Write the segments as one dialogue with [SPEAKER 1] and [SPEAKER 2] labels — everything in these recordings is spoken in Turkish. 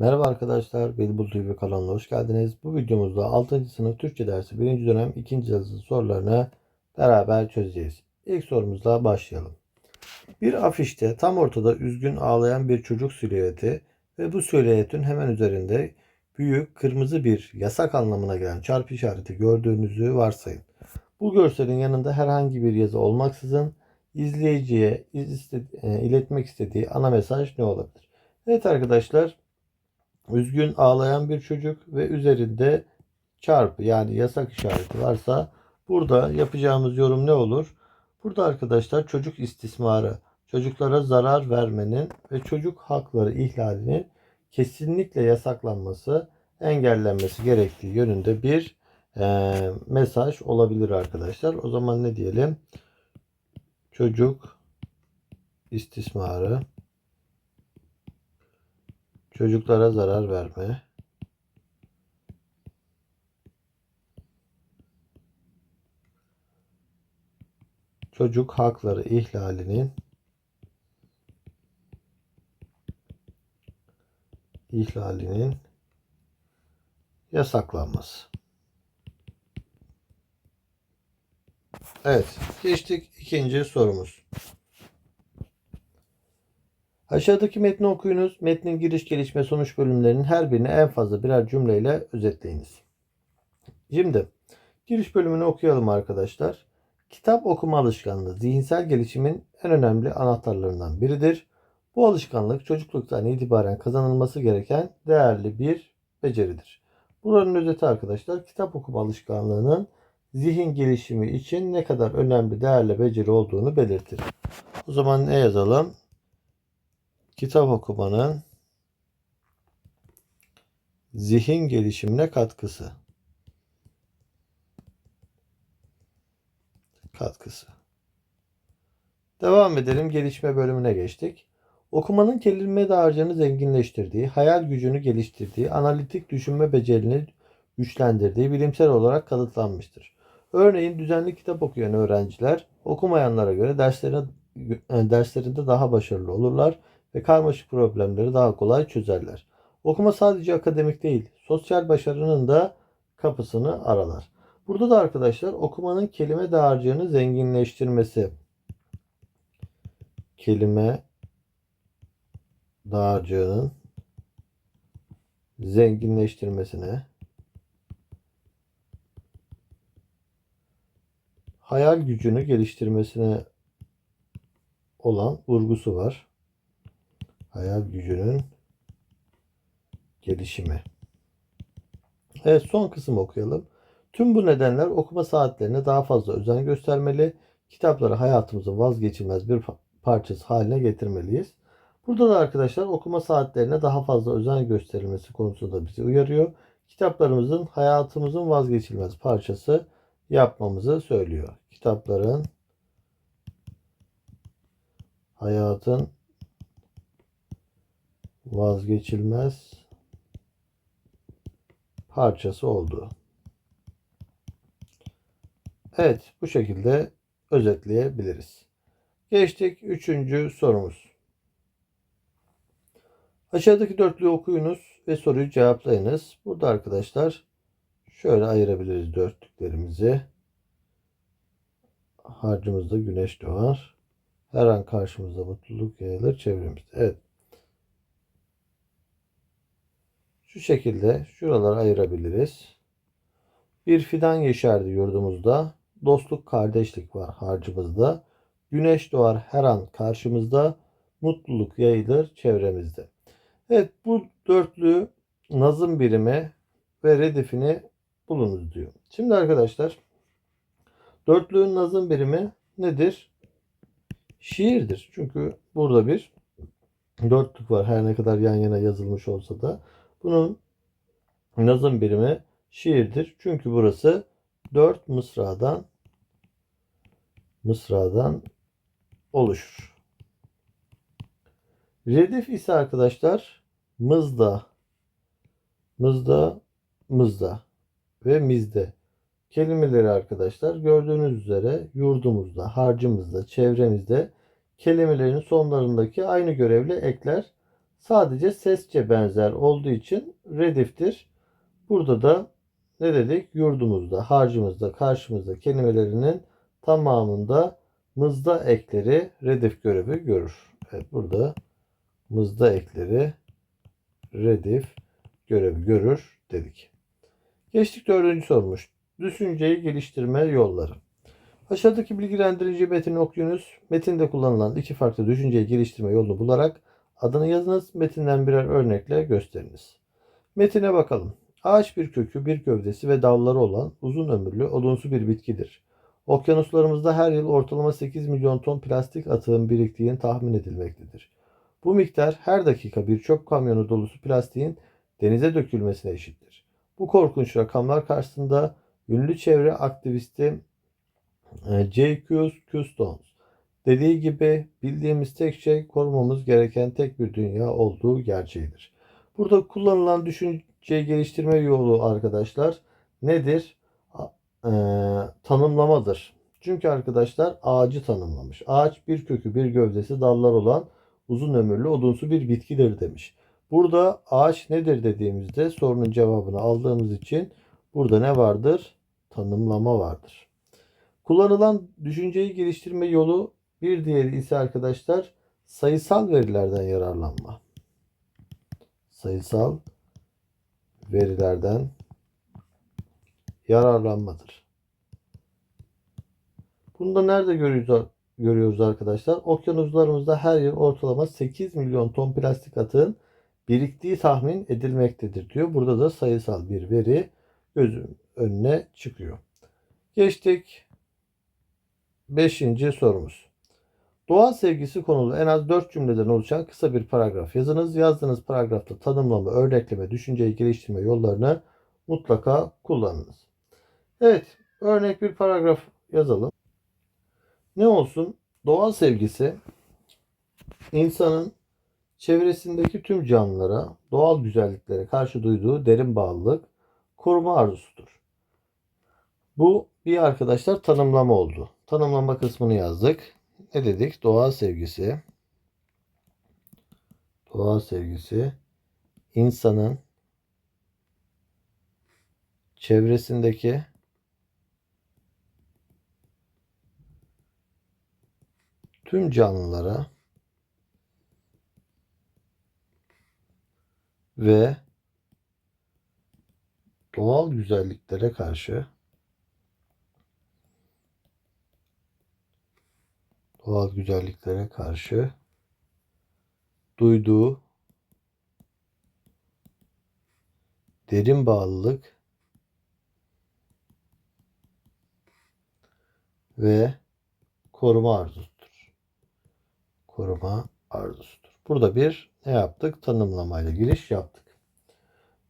[SPEAKER 1] Merhaba arkadaşlar, Bilbul TV kanalına hoş geldiniz. Bu videomuzda 6. sınıf Türkçe dersi 1. dönem 2. yazılı sorularını beraber çözeceğiz. İlk sorumuzla başlayalım. Bir afişte tam ortada üzgün ağlayan bir çocuk silüeti ve bu silüetin hemen üzerinde büyük kırmızı bir yasak anlamına gelen çarpı işareti gördüğünüzü varsayın. Bu görselin yanında herhangi bir yazı olmaksızın izleyiciye e, iletmek istediği ana mesaj ne olabilir? Evet arkadaşlar üzgün ağlayan bir çocuk ve üzerinde çarpı yani yasak işareti varsa burada yapacağımız yorum ne olur? Burada arkadaşlar çocuk istismarı, çocuklara zarar vermenin ve çocuk hakları ihlalinin kesinlikle yasaklanması, engellenmesi gerektiği yönünde bir eee, mesaj olabilir arkadaşlar. O zaman ne diyelim? Çocuk istismarı, çocuklara zarar verme, çocuk hakları ihlalinin ihlalinin yasaklanması. Evet, geçtik ikinci sorumuz. Aşağıdaki metni okuyunuz. Metnin giriş, gelişme, sonuç bölümlerinin her birini en fazla birer cümleyle özetleyiniz. Şimdi giriş bölümünü okuyalım arkadaşlar. Kitap okuma alışkanlığı zihinsel gelişimin en önemli anahtarlarından biridir. Bu alışkanlık çocukluktan itibaren kazanılması gereken değerli bir beceridir. Buranın özeti arkadaşlar kitap okuma alışkanlığının zihin gelişimi için ne kadar önemli değerli beceri olduğunu belirtir. O zaman ne yazalım? Kitap okumanın zihin gelişimine katkısı. Katkısı. Devam edelim. Gelişme bölümüne geçtik. Okumanın kelime dağarcığını zenginleştirdiği, hayal gücünü geliştirdiği, analitik düşünme becerini güçlendirdiği bilimsel olarak kanıtlanmıştır. Örneğin düzenli kitap okuyan öğrenciler okumayanlara göre derslerine, derslerinde daha başarılı olurlar ve karmaşık problemleri daha kolay çözerler. Okuma sadece akademik değil, sosyal başarının da kapısını aralar. Burada da arkadaşlar okumanın kelime dağarcığını zenginleştirmesi. Kelime dağarcığının zenginleştirmesine hayal gücünü geliştirmesine olan vurgusu var. Hayal gücünün gelişimi. Evet son kısım okuyalım. Tüm bu nedenler okuma saatlerine daha fazla özen göstermeli. Kitapları hayatımızın vazgeçilmez bir parçası haline getirmeliyiz. Burada da arkadaşlar okuma saatlerine daha fazla özen gösterilmesi konusunda bizi uyarıyor. Kitaplarımızın hayatımızın vazgeçilmez parçası yapmamızı söylüyor. Kitapların hayatın vazgeçilmez parçası olduğu. Evet, bu şekilde özetleyebiliriz. Geçtik üçüncü sorumuz. Aşağıdaki dörtlüğü okuyunuz ve soruyu cevaplayınız. Burada arkadaşlar şöyle ayırabiliriz dörtlüklerimizi. Harcımızda güneş doğar. Her an karşımıza mutluluk yayılır çevremizde. Evet. Şu şekilde şuraları ayırabiliriz. Bir fidan yeşerdi yurdumuzda. Dostluk, kardeşlik var harcımızda. Güneş doğar her an karşımızda. Mutluluk yayılır çevremizde. Evet bu dörtlü nazım birimi ve redifini bulunuz diyor. Şimdi arkadaşlar dörtlüğün nazım birimi nedir? Şiirdir. Çünkü burada bir dörtlük var her ne kadar yan yana yazılmış olsa da. Bunun nazım birimi şiirdir. Çünkü burası dört mısradan mısradan oluşur. Redif ise arkadaşlar mızda, mızda, mızda ve mizde kelimeleri arkadaşlar gördüğünüz üzere yurdumuzda, harcımızda, çevremizde kelimelerin sonlarındaki aynı görevli ekler Sadece sesçe benzer olduğu için rediftir. Burada da ne dedik? Yurdumuzda, harcımızda, karşımızda kelimelerinin tamamında mızda ekleri redif görevi görür. Evet burada mızda ekleri redif görevi görür dedik. Geçtik dördüncü sormuş. Düşünceyi geliştirme yolları. Aşağıdaki bilgilendirici metni okuyunuz. Metinde kullanılan iki farklı düşünceyi geliştirme yolunu bularak adını yazınız. Metinden birer örnekle gösteriniz. Metine bakalım. Ağaç bir kökü, bir gövdesi ve dalları olan uzun ömürlü, odunsu bir bitkidir. Okyanuslarımızda her yıl ortalama 8 milyon ton plastik atığın biriktiğini tahmin edilmektedir. Bu miktar her dakika bir çöp kamyonu dolusu plastiğin denize dökülmesine eşittir. Bu korkunç rakamlar karşısında ünlü çevre aktivisti e, J.Q. Custones dediği gibi bildiğimiz tek şey korumamız gereken tek bir dünya olduğu gerçeğidir. Burada kullanılan düşünce geliştirme yolu arkadaşlar nedir? E, tanımlamadır. Çünkü arkadaşlar ağacı tanımlamış. Ağaç bir kökü bir gövdesi dallar olan uzun ömürlü odunsu bir bitkidir demiş. Burada ağaç nedir dediğimizde sorunun cevabını aldığımız için burada ne vardır? Tanımlama vardır. Kullanılan düşünceyi geliştirme yolu bir diğeri ise arkadaşlar sayısal verilerden yararlanma. Sayısal verilerden yararlanmadır. Bunu da nerede görüyoruz, görüyoruz arkadaşlar? Okyanuslarımızda her yıl ortalama 8 milyon ton plastik atığın biriktiği tahmin edilmektedir diyor. Burada da sayısal bir veri gözün önüne çıkıyor. Geçtik. Beşinci sorumuz. Doğa sevgisi konulu en az 4 cümleden oluşan kısa bir paragraf yazınız. Yazdığınız paragrafta tanımlama, örnekleme, düşünceyi geliştirme yollarını mutlaka kullanınız. Evet, örnek bir paragraf yazalım. Ne olsun? Doğa sevgisi insanın çevresindeki tüm canlılara, doğal güzelliklere karşı duyduğu derin bağlılık, koruma arzusudur. Bu bir arkadaşlar tanımlama oldu. Tanımlama kısmını yazdık. Ne dedik? Doğa sevgisi. Doğa sevgisi insanın çevresindeki tüm canlılara ve doğal güzelliklere karşı doğal güzelliklere karşı duyduğu derin bağlılık ve koruma arzusudur. Koruma arzusudur. Burada bir ne yaptık? Tanımlamayla giriş yaptık.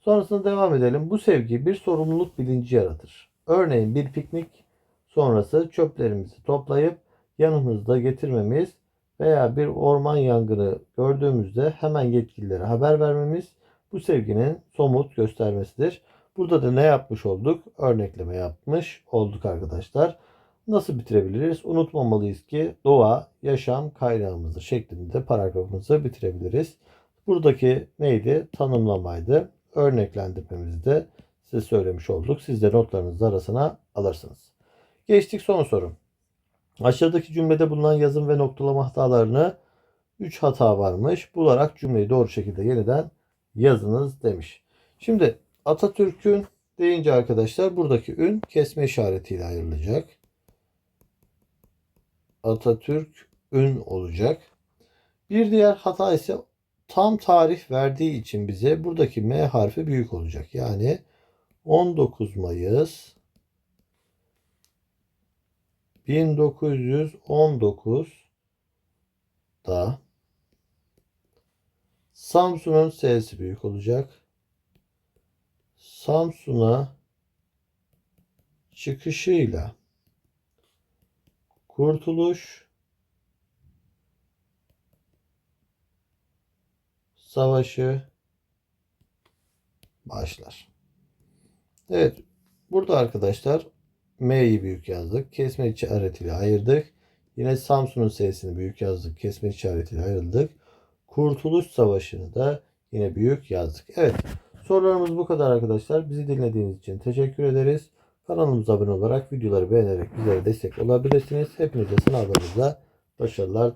[SPEAKER 1] Sonrasında devam edelim. Bu sevgi bir sorumluluk bilinci yaratır. Örneğin bir piknik sonrası çöplerimizi toplayıp yanımızda getirmemiz veya bir orman yangını gördüğümüzde hemen yetkililere haber vermemiz bu sevginin somut göstermesidir. Burada da ne yapmış olduk? Örnekleme yapmış olduk arkadaşlar. Nasıl bitirebiliriz? Unutmamalıyız ki doğa yaşam kaynağımızdır şeklinde paragrafımızı bitirebiliriz. Buradaki neydi? Tanımlamaydı. Örneklendirmemizi de size söylemiş olduk. Siz de notlarınızı arasına alırsınız. Geçtik son soru. Aşağıdaki cümlede bulunan yazım ve noktalama hatalarını 3 hata varmış. Bularak cümleyi doğru şekilde yeniden yazınız demiş. Şimdi Atatürk'ün deyince arkadaşlar buradaki ün kesme işaretiyle ayrılacak. Atatürk ün olacak. Bir diğer hata ise tam tarih verdiği için bize buradaki M harfi büyük olacak. Yani 19 Mayıs 1919'da Samsun'un S'si büyük olacak. Samsun'a çıkışıyla Kurtuluş Savaşı başlar. Evet. Burada arkadaşlar M'yi büyük yazdık. Kesme işaretiyle ayırdık. Yine Samsun'un S'sini büyük yazdık. Kesme işaretiyle ayrıldık. Kurtuluş Savaşı'nı da yine büyük yazdık. Evet sorularımız bu kadar arkadaşlar. Bizi dinlediğiniz için teşekkür ederiz. Kanalımıza abone olarak videoları beğenerek bizlere destek olabilirsiniz. Hepinize sınavlarınızda başarılar